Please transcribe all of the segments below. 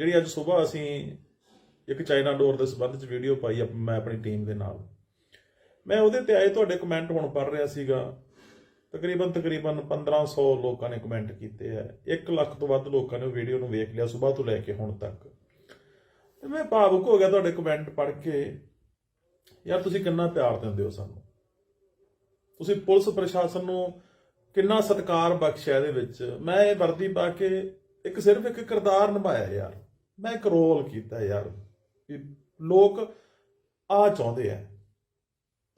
ਜਿਹੜੀ ਅੱਜ ਸਵੇਰ ਅਸੀਂ ਇੱਕ ਚਾਈਨਾ ਡੋਰ ਦੇ ਸੰਬੰਧ ਚ ਵੀਡੀਓ ਪਾਈ ਮੈਂ ਆਪਣੀ ਟੀਮ ਦੇ ਨਾਲ। ਮੈਂ ਉਹਦੇ ਤੇ ਆਏ ਤੁਹਾਡੇ ਕਮੈਂਟ ਹੁਣ ਪੜ ਰਿਹਾ ਸੀਗਾ। ਤਕਰੀਬਨ ਤਕਰੀਬਨ 1500 ਲੋਕਾਂ ਨੇ ਕਮੈਂਟ ਕੀਤੇ ਹੈ 1 ਲੱਖ ਤੋਂ ਵੱਧ ਲੋਕਾਂ ਨੇ ਉਹ ਵੀਡੀਓ ਨੂੰ ਵੇਖ ਲਿਆ ਸਵੇਰ ਤੋਂ ਲੈ ਕੇ ਹੁਣ ਤੱਕ। ਤੇ ਮੈਂ ਭਾਵੁਕ ਹੋ ਗਿਆ ਤੁਹਾਡੇ ਕਮੈਂਟ ਪੜ੍ਹ ਕੇ। ਯਾਰ ਤੁਸੀਂ ਕਿੰਨਾ ਪਿਆਰ ਦਿੰਦੇ ਹੋ ਸਾਨੂੰ? ਤੁਸੀਂ ਪੁਲਿਸ ਪ੍ਰਸ਼ਾਸਨ ਨੂੰ ਕਿੰਨਾ ਸਤਿਕਾਰ ਬਖਸ਼ਿਆ ਇਹਦੇ ਵਿੱਚ? ਮੈਂ ਇਹ ਵਰਦੀ ਪਾ ਕੇ ਇੱਕ ਸਿਰਫ ਇੱਕ ਕਿਰਦਾਰ ਨਿਭਾਇਆ ਯਾਰ। ਮੈਂ ਇੱਕ ਰੋਲ ਕੀਤਾ ਯਾਰ, ਵੀ ਲੋਕ ਆ ਚਾਹੁੰਦੇ ਆ।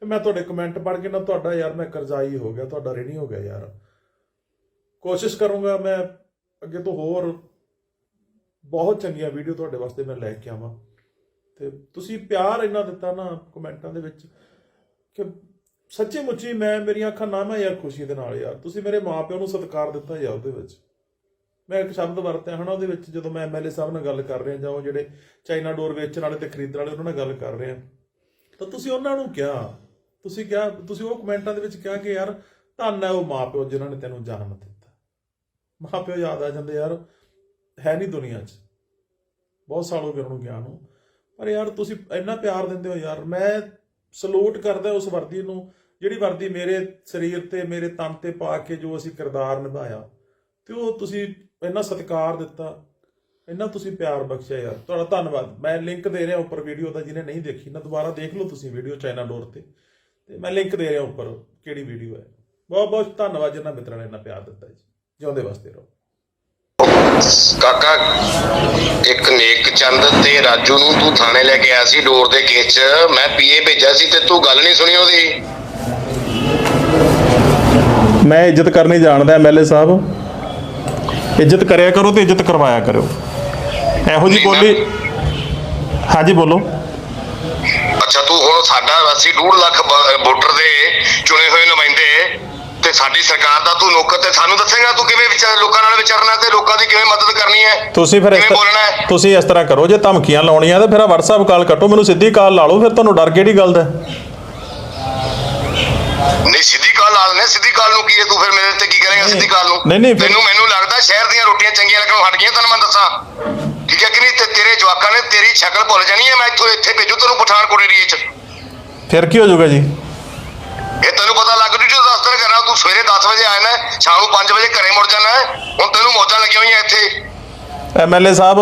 ਤੇ ਮੈਂ ਤੁਹਾਡੇ ਕਮੈਂਟ ਪੜ੍ਹ ਕੇ ਨਾ ਤੁਹਾਡਾ ਯਾਰ ਮੈਂ ਕਰਜ਼ਾਈ ਹੋ ਗਿਆ, ਤੁਹਾਡਾ ਰਿਣੀ ਹੋ ਗਿਆ ਯਾਰ। ਕੋਸ਼ਿਸ਼ ਕਰੂੰਗਾ ਮੈਂ ਅੱਗੇ ਤੋਂ ਹੋਰ ਬਹੁਤ ਚੰਗੀਆਂ ਵੀਡੀਓ ਤੁਹਾਡੇ ਵਾਸਤੇ ਮੈਂ ਲੈ ਕੇ ਆਵਾਂ। ਤੇ ਤੁਸੀਂ ਪਿਆਰ ਇੰਨਾ ਦਿੱਤਾ ਨਾ ਕਮੈਂਟਾਂ ਦੇ ਵਿੱਚ ਕਿ ਸੱਚੀ ਮੁੱਚੀ ਮੈਂ ਮੇਰੀਆਂ ਅੱਖਾਂ ਨਾਮਾ ਯਾਰ ਖੁਸ਼ੀ ਦੇ ਨਾਲ ਯਾਰ। ਤੁਸੀਂ ਮੇਰੇ ਮਾਪਿਆਂ ਨੂੰ ਸਤਿਕਾਰ ਦਿੱਤਾ ਯਾਰ ਉਹਦੇ ਵਿੱਚ। ਮੈਂ ਇੱਕ ਸ਼ਬਦ ਵਰਤਿਆ ਹਨਾ ਉਹਦੇ ਵਿੱਚ, ਜਦੋਂ ਮੈਂ ਐਮਐਲਏ ਸਾਹਿਬ ਨਾਲ ਗੱਲ ਕਰ ਰਿਹਾ ਜਾਂ ਉਹ ਜਿਹੜੇ ਚਾਈਨਾ ਡੋਰ ਵੇਚਣ ਵਾਲੇ ਤੇ ਖਰੀਦਣ ਵਾਲੇ ਉਹਨਾਂ ਨਾਲ ਗੱਲ ਕਰ ਰਹੇ। ਤਾਂ ਤੁਸੀਂ ਉਹਨਾਂ ਨੂੰ ਕਿਹਾ, ਤੁਸੀਂ ਕਿਹਾ, ਤੁਸੀਂ ਉਹ ਕਮੈਂਟਾਂ ਦੇ ਵਿੱਚ ਕਿਹਾ ਕਿ ਯਾਰ ਧੰਨ ਹੈ ਉਹ ਮਾਪਿਓ ਜਿਨ੍ਹਾਂ ਨੇ ਤੈਨੂੰ ਜਨਮ ਦਿੱਤਾ। ਮਾਪਿਓ ਯਾਦ ਆ ਜਾਂਦੇ ਯਾਰ, ਹੈ ਨਹੀਂ ਦੁਨੀਆ 'ਚ। ਬਹੁਤ ਸਾਲ ਹੋ ਗਏ ਉਹਨੂੰ ਗਿਆ ਨੂੰ। ਪਰ ਯਾਰ ਤੁਸੀਂ ਇੰਨਾ ਪਿਆਰ ਦਿੰਦੇ ਹੋ ਯਾਰ, ਮੈਂ ਸਲੂਟ ਕਰਦਾ ਉਸ ਵਰਦੀ ਨੂੰ, ਜਿਹੜੀ ਵਰਦੀ ਮੇਰੇ ਸਰੀਰ ਤੇ, ਮੇਰੇ ਤਨ ਤੇ ਪਾ ਕੇ ਜੋ ਅਸੀਂ ਕਿਰਦਾਰ ਨਿਭਾਇਆ, ਤੇ ਉਹ ਤੁਸੀਂ ਇੰਨਾ ਸਤਿਕਾਰ ਦਿੱਤਾ ਇੰਨਾ ਤੁਸੀਂ ਪਿਆਰ ਬਖਸ਼ਿਆ ਯਾਰ। ਤੁਹਾਡਾ ਧੰਨਵਾਦ। ਮੈਂ ਲਿੰਕ ਦੇ ਰਿਹਾ ਉੱਪਰ ਵੀਡੀਓ ਦਾ ਜਿਹਨੇ ਨਹੀਂ ਦੇਖੀ ਨਾ ਦੁਬਾਰਾ ਦੇਖ ਲਓ ਤੁਸੀਂ ਵੀਡੀਓ ਚਾਈਨਾ ਡੋਰ ਤੇ। ਤੇ ਮੈਂ ਲਿੰਕ ਦੇ ਰਿਹਾ ਉੱਪਰ ਕਿਹੜੀ ਵੀਡੀਓ ਹੈ। ਬਹੁਤ ਬਹੁਤ ਧੰਨਵਾਦ ਜਿਨ੍ਹਾਂ ਮਿੱਤਰਾਂ ਨੇ ਇੰਨਾ ਪਿਆਰ ਦਿੱਤਾ ਜੀ। ਜਿਉਂਦੇ ਵਸਦੇ ਰਹੋ। ਕਾਕਾ ਇੱਕ ਨੇਕ ਚੰਦ ਤੇ ਰਾਜੂ ਨੂੰ ਤੂੰ ਥਾਣੇ ਲੈ ਕੇ ਆਇਆ ਸੀ ਡੋਰ ਦੇ ਕੇਸ 'ਚ। ਮੈਂ ਪੀਏ ਭੇਜਿਆ ਸੀ ਤੇ ਤੂੰ ਗੱਲ ਨਹੀਂ ਸੁਣੀ ਉਹਦੀ। ਮੈਂ ਇੱਜ਼ਤ ਕਰਨੀ ਜਾਣਦਾ ਐਮਐਲਏ ਸਾਹਿਬ। ਇੱਜ਼ਤ ਕਰਿਆ ਕਰੋ ਤੇ ਇੱਜ਼ਤ ਕਰਵਾਇਆ ਕਰੋ ਇਹੋ ਜੀ ਬੋਲੀ ਹਾਂਜੀ ਬੋਲੋ। ਅੱਛਾ ਤੂੰ ਹੁਣ ਸਾਡਾ ਅਸੀਂ 2 ਲੱਖ ਬ- ਵੋਟਰ ਦੇ ਚੁਣੇ ਹੋਏ ਨੁਮਾਇੰਦੇ ਤੇ ਸਾਡੀ ਸਰਕਾਰ ਦਾ ਤੂੰ ਨੌਕਰ ਤੇ ਸਾਨੂੰ ਦੱਸੇਗਾ ਤੂੰ ਕਿਵੇਂ ਵਿਚਾਰ ਲੋਕਾਂ ਨਾਲ ਵਿਚਰਨਾ ਤੇ ਲੋਕਾਂ ਦੀ ਕਿਵੇਂ ਮਦਦ ਕਰਨੀ ਹੈ? ਤੁਸੀਂ ਫਿਰ ਇਸ ਕਿਵੇਂ ਬੋਲਣਾ ਹੈ? ਤੁਸੀਂ ਇਸ ਤਰ੍ਹਾਂ ਕਰੋ ਜੇ ਧਮਕੀਆਂ ਲਾਉਣੀਆਂ ਤਾਂ ਫਿਰ WhatsApp ਕਾਲ ਕੱਟੋ ਮੈਨੂੰ ਸਿੱਧੀ ਕਾਲ ਲਾ ਲਓ ਫਿਰ ਤੁਹਾਨੂੰ ਡਰ ਕਿਹੜੀ ਗੱਲ ਦਾ? ਨਹੀਂ ਸਿੱਧੀ ਕਾਲ ਲਾ ਲੈਣੇ ਸਿੱਧੀ ਕਾਲ ਨੂੰ ਕੀ ਹੈ ਤੂੰ ਫਿਰ ਮੇਰੇ ਤੇ ਕੀ ਕਰੇਗਾ ਸਿੱਧੀ ਕਾਲ ਨੂੰ। ਨਹੀਂ, ਨਹੀਂ, ਫਿਰ- ਤੈਨੂੰ ਮੈਨੂੰ ਲੱਗਦਾ ਸ਼ਹਿਰ ਦੀਆਂ ਰੋਟੀਆਂ ਚੰਗੀਆਂ ਲੱਗਣੋਂ ਹਟ ਗਈਆਂ ਤੈਨੂੰ ਮੈਂ ਦੱਸਾਂ। ਠੀਕ ਹੈ ਕਿ ਨਹੀਂ? ਤੇ ਤੇਰੇ ਜਵਾਕਾਂ ਨੇ ਤੇਰੀ ਸ਼ਕਲ ਭੁੱਲ ਜਾਣੀ ਹੈ ਮੈਂ ਇੱਥੋਂ ਇੱਥੇ ਭੇਜੂ ਤੈਨੂੰ ਪਠਾਨਕੋਟ ਏਰੀਏ 'ਚ। ਫਿਰ ਕੀ ਹੋ ਜਾਊਗਾ ਜੀ? ਇਹ ਤੈਨੂੰ ਪਤਾ ਲੱਗ ਜੂ 10 ਦਿਨ ਕਰਨਾ ਤੂੰ ਸਵੇਰੇ 10 ਵਜੇ ਆਇਆ ਨਾ ਸ਼ਾਮ ਨੂੰ 5 ਵਜੇ ਘਰੇ ਮੁੜ ਜਾਣਾ ਹੈ। ਹੁਣ ਤੈਨੂੰ ਮੌਜਾਂ ਲੱਗੀਆਂ ਹੋਈਆਂ ਇੱਥੇ। ਐਮਐਲਏ ਸਾਹਿਬ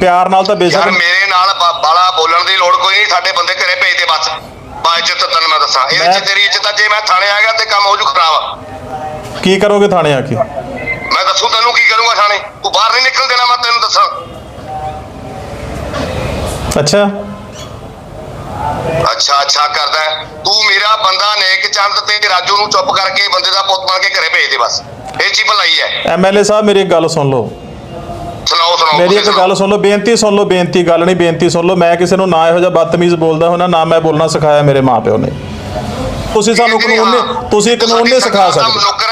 ਪਿਆਰ ਨਾਲ ਤਾਂ ਯਾਰ ਬੇਸ਼ੱਕ ਮੇਰੇ ਨਾਲ ਬਾ- ਬਾਲਾ ਬੋਲਣ ਦੀ ਲੋੜ ਕੋਈ ਨਹੀਂ ਸਾਡੇ ਬੰਦੇ ਘਰੇ ਭੇਜ ਦੇ ਬਸ। ਬਾ ਇੱਜ਼ਤ ਤੈਨੂੰ ਮੈਂ ਦੱਸਾਂ। ਇਹਦੇ ਮੈਂ- ਚ ਤੇਰੀ ਇੱਜ਼ਤ ਆ ਜੇ ਮੈਂ ਥਾਣੇ ਆ ਗਿਆ ਤੇ ਕੰਮ ਹੋ ਜੂ ਖਰਾਬ। ਕੀ ਕਰੋਗੇ ਥਾਣੇ ਆ ਕੇ? ਮੈਂ ਦੱਸੂ ਤੈਨੂੰ ਕੀ ਕਰੂੰਗਾ ਥਾਣੇ? ਤੂੰ ਬਾਹਰ ਨਹੀਂ ਨਿਕਲ ਦੇਣਾ ਮੈਂ ਤੈਨੂੰ ਦੱਸਾਂ। ਅੱਛਾ। ਅੱਛਾ ਅੱਛਾ ਕਰਦਾ ਹੈ। ਤੂੰ ਮੇਰਾ ਬੰਦਾ ਨੇਕ ਚੰਦ ਤੇ ਰਾਜੂ ਨੂੰ ਚੁੱਪ ਕਰਕੇ ਬੰਦੇ ਦਾ ਪੁੱਤ ਬਣ ਕੇ ਘਰੇ ਭੇਜ ਦੇ ਬਸ। ਇਹ ਚੀ ਭਲਾਈ ਹੈ। ਐਮਐਲਏ ਸਾਹਿਬ ਮੇਰੀ ਇੱਕ ਗੱਲ ਸੁਣ ਲਓ। ਸੁਣਾਓ ਸੁਣਾਓ ਮੇਰੀ ਤੁਸੀਂ ਇੱਕ ਸੁਣਾਓ। ਗੱਲ ਸੁਣ ਲਓ ਬੇਨਤੀ ਸੁਣ ਲਓ ਬੇਨਤੀ ਗੱਲ ਨਹੀਂ ਬੇਨਤੀ ਸੁਣ ਲਓ। ਮੈਂ ਕਿਸੇ ਨੂੰ ਨਾ ਇਹੋ ਜਿਹਾ ਬਦਤਮੀਜ਼ ਬੋਲਦਾ ਹੁੰਦਾ ਨਾ ਮੈਂ ਬੋਲਣਾ ਸਿਖਾਇਆ ਮੇਰੇ ਮਾਪਿਓ ਨੇ। ਤੁਸੀਂ ਸਾਨੂੰ ਕਾਨੂੰਨ। ਨਹੀਂ ਤੁਸੀਂ ਕਾਨੂੰਨ ਨਹੀਂ ਸਿਖਾ ਸਕਦੇ। ਨੌਕਰ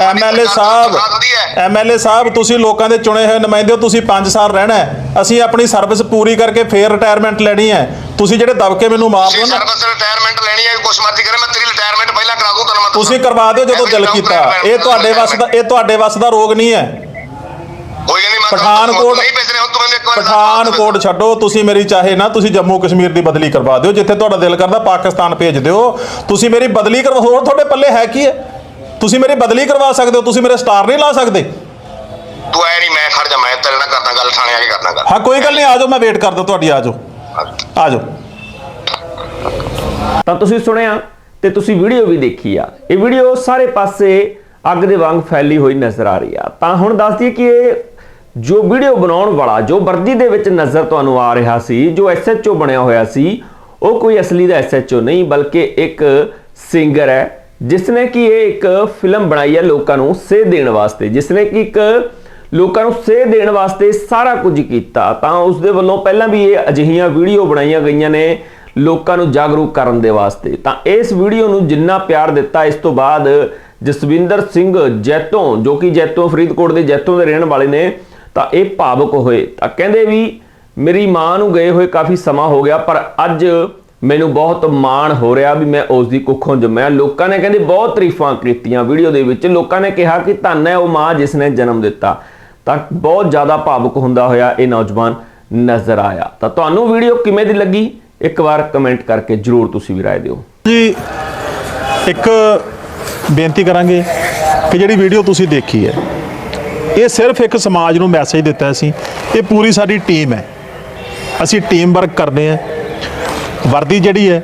ਐਮਐਲਏ ਸਾਹਿਬ ਹੈ। ਐਮਐਲਏ ਸਾਹਿਬ ਤੁਸੀਂ ਲੋਕਾਂ ਦੇ ਚੁਣੇ ਹੋਏ ਨੁਮਾਇੰਦੇ ਹੋ ਤੁਸੀਂ 5 ਸਾਲ ਰਹਿਣਾ ਹੈ। ਅਸੀਂ ਆਪਣੀ ਸਰਵਿਸ ਪੂਰੀ ਕਰਕੇ ਫੇਰ ਰਿਟਾਇਰਮੈਂਟ ਲੈਣੀ ਹੈ। ਤੁਸੀਂ ਜਿਹੜੇ ਦਬਕੇ ਮੈਨੂੰ ਤੁਸੀਂ ਦਿਓ ਨਾ ਸਰਵਿਸ ਰਿਟਾਇਰਮੈਂਟ ਲੈਣੀ ਹੈ ਕੁਛ ਮਰਜ਼ੀ ਕਰੇ ਮੈਂ ਤੇਰੀ ਰਿਟਾਇਰਮੈਂਟ ਪਹਿਲਾਂ ਕਰਾ ਦੂੰ ਤੈਨੂੰ ਮੈਂ ਤੁਸੀਂ। ਕਰਵਾ ਦਿਓ ਜਦੋਂ ਦਿਲ ਕੀਤਾ। ਇਹ ਤੁਹਾਡੇ ਵੱਸ ਦਾ ਇਹ ਤੁਹਾਡੇ ਵੱਸ ਦਾ ਰੋਗ ਨਹੀਂ ਹੈ। ਪਠਾਨਕੋਟ। ਪਠਾਨਕੋਟ ਛੱਡੋ ਤੁਸੀਂ ਮੇਰੀ ਚਾਹੇ ਨਾ ਤੁਸੀਂ ਜੰਮੂ ਕਸ਼ਮੀਰ ਦੀ ਬਦਲੀ ਕਰਵਾ ਦਿਓ ਜਿੱਥੇ ਤੁਹਾਡਾ ਦਿਲ ਕਰਦਾ ਪਾਕਿਸਤਾਨ ਭੇਜ ਦਿਓ। ਤੁਸੀਂ ਮੇਰੀ ਬਦਲੀ ਕਰਵਾ ਹੋਰ ਤੁਹਾਡੇ ਪੱਲੇ ਹੈ ਕੀ ਹੈ? ਤੁਸੀਂ ਮੇਰੀ ਬਦਲੀ ਕਰਵਾ ਸਕਦੇ ਹੋ ਤੁਸੀਂ ਮੇਰੇ ਸਟਾਰ ਨਹੀਂ ਲਾ ਸਕਦੇ। ਤੂੰ ਐ ਨਹੀਂ ਮੈਂ ਖੜ ਜਾ ਮੈਂ ਤੇਰੇ ਨਾਲ ਕਰਦਾ ਗੱਲ ਥਾਣੇ ਆ ਕੇ ਕਰਦਾ ਗੱਲ। ਹਾਂ ਕੋਈ ਗੱਲ ਨਹੀਂ ਆ ਜਾਓ ਮੈਂ ਵੇਟ ਕਰਦਾ ਤੁਹਾਡੀ ਆ ਜਾਓ। ਆ ਜਾਓ। ਤਾਂ ਤੁਸੀਂ ਸੁਣਿਆ ਤੇ ਤੁਸੀਂ ਵੀਡੀਓ ਵੀ ਦੇਖੀ ਆ। ਇਹ ਵੀਡੀਓ ਸਾਰੇ ਪਾਸੇ ਅੱਗ ਦੇ ਵਾਂਗ ਫੈਲੀ ਹੋਈ ਨਜ਼ਰ ਆ ਰਹੀ ਆ। ਤਾਂ ਹੁਣ ਦੱਸ ਦਈਏ ਕਿ ਇਹ ਜੋ ਵੀਡੀਓ ਬਣਾਉਣ ਵਾਲਾ ਜੋ ਵਰਦੀ ਦੇ ਵਿੱਚ ਨਜ਼ਰ ਤੁਹਾਨੂੰ ਆ ਰਿਹਾ ਸੀ ਜੋ ਐਸਐਚਓ ਬਣਿਆ ਹੋਇਆ ਸੀ ਉਹ ਕੋਈ ਅਸਲੀ ਦਾ ਐਸਐਚਓ ਨਹੀਂ ਬਲਕਿ ਇੱਕ ਸਿੰਗਰ ਹੈ। ਜਿਸ ਨੇ ਕਿ ਇਹ ਇੱਕ ਫਿਲਮ ਬਣਾਈ ਹੈ ਲੋਕਾਂ ਨੂੰ ਸੇਧ ਦੇਣ ਵਾਸਤੇ, ਜਿਸਨੇ ਕਿ ਇੱਕ ਲੋਕਾਂ ਨੂੰ ਸੇਧ ਦੇਣ ਵਾਸਤੇ ਸਾਰਾ ਕੁਝ ਕੀਤਾ, ਤਾਂ ਉਸ ਦੇ ਵੱਲੋਂ ਪਹਿਲਾਂ ਵੀ ਇਹ ਅਜਿਹੀਆਂ ਵੀਡੀਓ ਬਣਾਈਆਂ ਗਈਆਂ ਨੇ ਲੋਕਾਂ ਨੂੰ ਜਾਗਰੂਕ ਕਰਨ ਦੇ ਵਾਸਤੇ। ਤਾਂ ਇਸ ਵੀਡੀਓ ਨੂੰ ਜਿੰਨਾ ਪਿਆਰ ਦਿੱਤਾ, ਇਸ ਤੋਂ ਬਾਅਦ ਜਸਵਿੰਦਰ ਸਿੰਘ ਜੈਤੋਂ, ਜੋ ਕਿ ਜੈਤੋਂ ਫਰੀਦਕੋਟ ਦੇ ਜੈਤੋਂ ਦੇ ਰਹਿਣ ਵਾਲੇ ਨੇ, ਤਾਂ ਇਹ ਭਾਵੁਕ ਹੋਏ। ਤਾਂ ਕਹਿੰਦੇ ਵੀ, ਮੇਰੀ ਮਾਂ ਨੂੰ ਗਏ ਹੋਏ ਕਾਫੀ ਸਮਾਂ ਹੋ ਗਿਆ, ਪਰ ਅੱਜ ਮੈਨੂੰ ਬਹੁਤ ਮਾਣ ਹੋ ਰਿਹਾ ਵੀ ਮੈਂ ਉਸ ਦੀ ਕੁੱਖੋਂ ਜੰਮਿਆ ਲੋਕਾਂ ਨੇ ਕਹਿੰਦੇ ਬਹੁਤ ਤਾਰੀਫਾਂ ਕੀਤੀਆਂ ਵੀਡੀਓ ਦੇ ਵਿੱਚ, ਲੋਕਾਂ ਨੇ ਕਿਹਾ ਕਿ ਧੰਨ ਹੈ ਉਹ ਮਾਂ ਜਿਸ ਨੇ ਜਨਮ ਦਿੱਤਾ। ਤਾਂ ਬਹੁਤ ਜ਼ਿਆਦਾ ਭਾਵੁਕ ਹੁੰਦਾ ਹੋਇਆ ਇਹ ਨੌਜਵਾਨ ਨਜ਼ਰ ਆਇਆ। ਤਾਂ ਤੁਹਾਨੂੰ ਵੀਡੀਓ ਕਿਵੇਂ ਦੀ ਲੱਗੀ? ਇੱਕ ਵਾਰ ਕਮੈਂਟ ਕਰਕੇ ਜਰੂਰ ਤੁਸੀਂ ਵੀ ਰਾਏ ਦਿਓ। ਜੀ, ਇੱਕ ਬੇਨਤੀ ਕਰਾਂਗੇ ਕਿ ਜਿਹੜੀ ਵੀਡੀਓ ਤੁਸੀਂ ਦੇਖੀ ਹੈ, ਇਹ ਸਿਰਫ ਇੱਕ ਸਮਾਜ ਨੂੰ ਮੈਸੇਜ ਦਿੱਤਾ ਸੀ ਇਹ ਪੂਰੀ ਸਾਡੀ ਟੀਮ ਹੈ। ਅਸੀਂ ਟੀਮ ਵਰਕ ਕਰਦੇ ਹਾਂ। ਵਰਦੀ ਜਿਹੜੀ ਹੈ,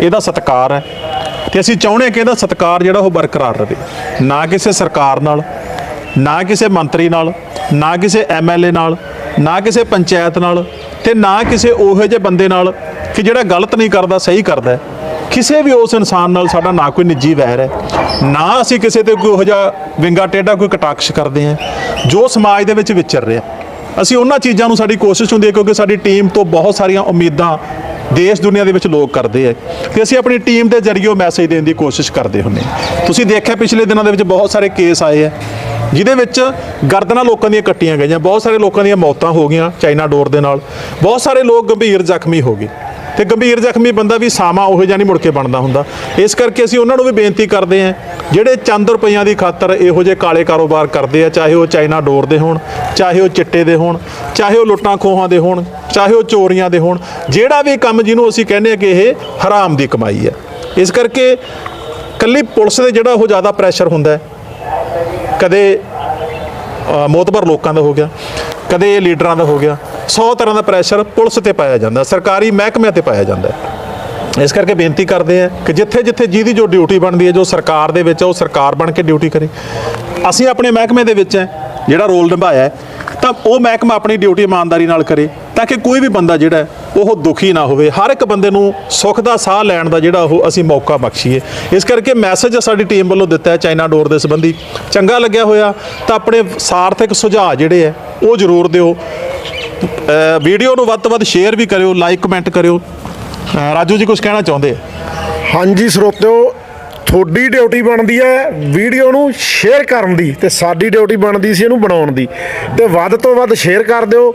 ਇਹਦਾ ਸਤਿਕਾਰ ਹੈ। ਤੇ ਅਸੀਂ ਚਾਹੁੰਦੇ ਹਾਂ ਕਿ ਇਹਦਾ ਸਤਿਕਾਰ ਜਿਹੜਾ ਉਹ ਬਰਕਰਾਰ ਰਹੇ। ਨਾ ਕਿਸੇ ਸਰਕਾਰ ਨਾਲ, ਨਾ ਕਿਸੇ ਮੰਤਰੀ ਨਾਲ, ਨਾ ਕਿਸੇ ਐਮਐਲਏ ਨਾਲ, ਨਾ ਕਿਸੇ ਪੰਚਾਇਤ ਨਾਲ ਤੇ ਨਾ ਕਿਸੇ ਉਹੋ ਜਿਹੇ ਬੰਦੇ ਨਾਲ ਕਿ ਜਿਹੜਾ ਗਲਤ ਨਹੀਂ ਕਰਦਾ, ਸਹੀ ਕਰਦਾ ਕਿਸੇ ਵੀ ਉਸ ਇਨਸਾਨ ਨਾਲ ਸਾਡਾ ਨਾ ਕੋਈ ਨਿੱਜੀ ਵੈਰ ਹੈ। ਨਾ ਅਸੀਂ ਕਿਸੇ ਤੇ ਕੋਈ ਉਹੋ ਜਿਹਾ ਵਿੰਗਾ ਟੇਢਾ, ਕੋਈ ਕਟਾਕਸ਼ ਕਰਦੇ ਹਾਂ। ਜੋ ਸਮਾਜ ਦੇ ਵਿੱਚ ਵਿਚਰ ਰਿਹਾ। ਅਸੀਂ ਉਹਨਾਂ ਚੀਜ਼ਾਂ ਨੂੰ ਸਾਡੀ ਕੋਸ਼ਿਸ਼ ਹੁੰਦੀ ਹੈ ਕਿਉਂਕਿ ਸਾਡੀ ਟੀਮ ਤੋਂ ਬਹੁਤ ਸਾਰੀਆਂ ਉਮੀਦਾਂ ਦੇਸ਼ ਦੁਨੀਆ ਦੇ ਵਿੱਚ ਲੋਕ ਕਰਦੇ ਆ ਤੇ ਅਸੀਂ ਆਪਣੀ ਟੀਮ ਦੇ ਜ਼ਰੀਏ ਉਹ ਮੈਸੇਜ ਦੇਣ ਦੀ ਕੋਸ਼ਿਸ਼ ਕਰਦੇ ਹੁੰਨੇ ਹਾਂ। ਤੁਸੀਂ ਦੇਖਿਆ ਪਿਛਲੇ ਦਿਨਾਂ ਦੇ ਵਿੱਚ ਬਹੁਤ ਸਾਰੇ ਕੇਸ ਆਏ ਆ, ਜਿਹਦੇ ਵਿੱਚ ਗਰਦਨਾਂ ਲੋਕਾਂ ਦੀਆਂ ਕੱਟੀਆਂ ਗਈਆਂ, ਬਹੁਤ ਸਾਰੇ ਲੋਕਾਂ ਦੀਆਂ ਮੌਤਾਂ ਹੋ ਗਈਆਂ ਚਾਈਨਾ ਡੋਰ ਦੇ ਨਾਲ, ਬਹੁਤ ਸਾਰੇ ਲੋਕ ਗੰਭੀਰ ਜ਼ਖਮੀ ਹੋ ਗਏ ਤੇ ਗੰਭੀਰ ਜ਼ਖਮੀ ਬੰਦਾ ਵੀ ਸਾਮਾ ਉਹੋ ਜਿਹਾ ਨਹੀਂ ਮੁੜ ਕੇ ਬਣਦਾ ਹੁੰਦਾ। ਇਸ ਕਰਕੇ ਅਸੀਂ ਉਹਨਾਂ ਨੂੰ ਵੀ ਬੇਨਤੀ ਕਰਦੇ ਹਾਂ ਜਿਹੜੇ ਚੰਦ ਰੁਪਈਆਂ ਦੀ ਖਾਤਰ ਇਹੋ ਜਿਹੇ ਕਾਲੇ ਕਾਰੋਬਾਰ ਕਰਦੇ ਆ ਚਾਹੇ ਉਹ ਚਾਈਨਾ ਡੋਰ ਦੇ ਹੋਣ ਚਾਹੇ ਉਹ ਚਿੱਟੇ ਦੇ ਹੋਣ ਚਾਹੇ ਉਹ ਲੁੱਟਾਂ ਖੋਹਾਂ ਦੇ ਹੋਣ ਚਾਹੇ ਉਹ ਚੋਰੀਆਂ ਦੇ ਹੋਣ ਜਿਹੜਾ ਵੀ ਕੰਮ ਜਿਹਨੂੰ ਅਸੀਂ ਕਹਿੰਦੇ ਆ ਕਿ ਇਹ ਹਰਾਮ ਦੀ ਕਮਾਈ ਹੈ। ਇਸ ਕਰਕੇ ਕੱਲੀ ਪੁਲਿਸ ਦੇ ਜਿਹੜਾ ਉਹ ਜ਼ਿਆਦਾ ਪ੍ਰੈਸ਼ਰ ਹੁੰਦਾ ਕਦੇ ਅ, ਮੋਤਬਰ ਲੋਕਾਂ ਦਾ ਹੋ ਗਿਆ ਕਦੇ ਇਹ ਲੀਡਰਾਂ ਦਾ ਹੋ ਗਿਆ। 100 ਤਰ੍ਹਾਂ ਦਾ ਪ੍ਰੈਸ਼ਰ ਪੁਲਿਸ ਤੇ ਪਾਇਆ ਜਾਂਦਾ ਸਰਕਾਰੀ ਮਹਿਕਮਿਆਂ ਤੇ ਪਾਇਆ ਜਾਂਦਾ ਇਸ ਕਰਕੇ ਬੇਨਤੀ ਕਰਦੇ ਆ ਕਿ ਜਿੱਥੇ ਜਿੱਥੇ ਜਿਹਦੀ ਜੋ ਡਿਊਟੀ ਬਣਦੀ ਹੈ ਜੋ ਸਰਕਾਰ ਦੇ ਵਿੱਚ ਹੈ, ਉਹ ਸਰਕਾਰ ਬਣ ਕੇ ਡਿਊਟੀ ਕਰੇ। ਅਸੀਂ ਆਪਣੇ ਮਹਿਕਮੇ ਦੇ ਵਿੱਚ ਹੈ ਜਿਹੜਾ ਰੋਲ ਨਿਭਾਇਆ ਹੈ, ਤਾਂ ਉਹ ਮਹਿਕਮਾ ਆਪਣੀ ਡਿਊਟੀ ਇਮਾਨਦਾਰੀ ਨਾਲ ਕਰੇ ਤਾਂ ਕਿ ਕੋਈ ਵੀ ਬੰਦਾ ਜਿਹੜਾ ਉਹ ਦੁਖੀ ਨਾ ਹੋਵੇ। ਹਰ ਇੱਕ ਬੰਦੇ ਨੂੰ ਸੁੱਖ ਦਾ ਸਾਹ ਲੈਣ ਦਾ ਜਿਹੜਾ ਉਹ ਅਸੀਂ ਮੌਕਾ ਬਖਸ਼ੀਏ। ਇਸ ਕਰਕੇ ਮੈਸੇਜ ਸਾਡੀ ਟੀਮ ਵੱਲੋਂ ਦਿੱਤਾ ਹੈ ਚਾਈਨਾ ਡੋਰ ਦੇ ਸੰਬੰਧੀ। ਚੰਗਾ ਲੱਗਿਆ ਹੋਇਆ ਤਾਂ ਆਪਣੇ ਸਾਰਥਕ ਸੁਝਾਅ ਜਿਹੜੇ ਹੈ, ਉਹ ਜ਼ਰੂਰ ਦਿਓ। ਵੀਡੀਓ ਨੂੰ ਵੱਧ ਤੋਂ ਵੱਧ ਸ਼ੇਅਰ ਵੀ ਕਰਿਓ, ਲਾਈਕ, ਕਮੈਂਟ ਕਰਿਓ। ਰਾਜੂ ਜੀ ਕੁਝ ਕਹਿਣਾ ਚਾਹੁੰਦੇ ਹਾਂਜੀ, ਸਰੋਤਿਓ ਤੁਹਾਡੀ ਡਿਊਟੀ ਬਣਦੀ ਹੈ ਵੀਡੀਓ ਨੂੰ ਸ਼ੇਅਰ ਕਰਨ ਦੀ ਤੇ ਸਾਡੀ ਡਿਊਟੀ ਬਣਦੀ ਸੀ ਇਹਨੂੰ ਬਣਾਉਣ ਦੀ ਤੇ ਵੱਧ ਤੋਂ ਵੱਧ ਸ਼ੇਅਰ ਕਰ ਦਿਓ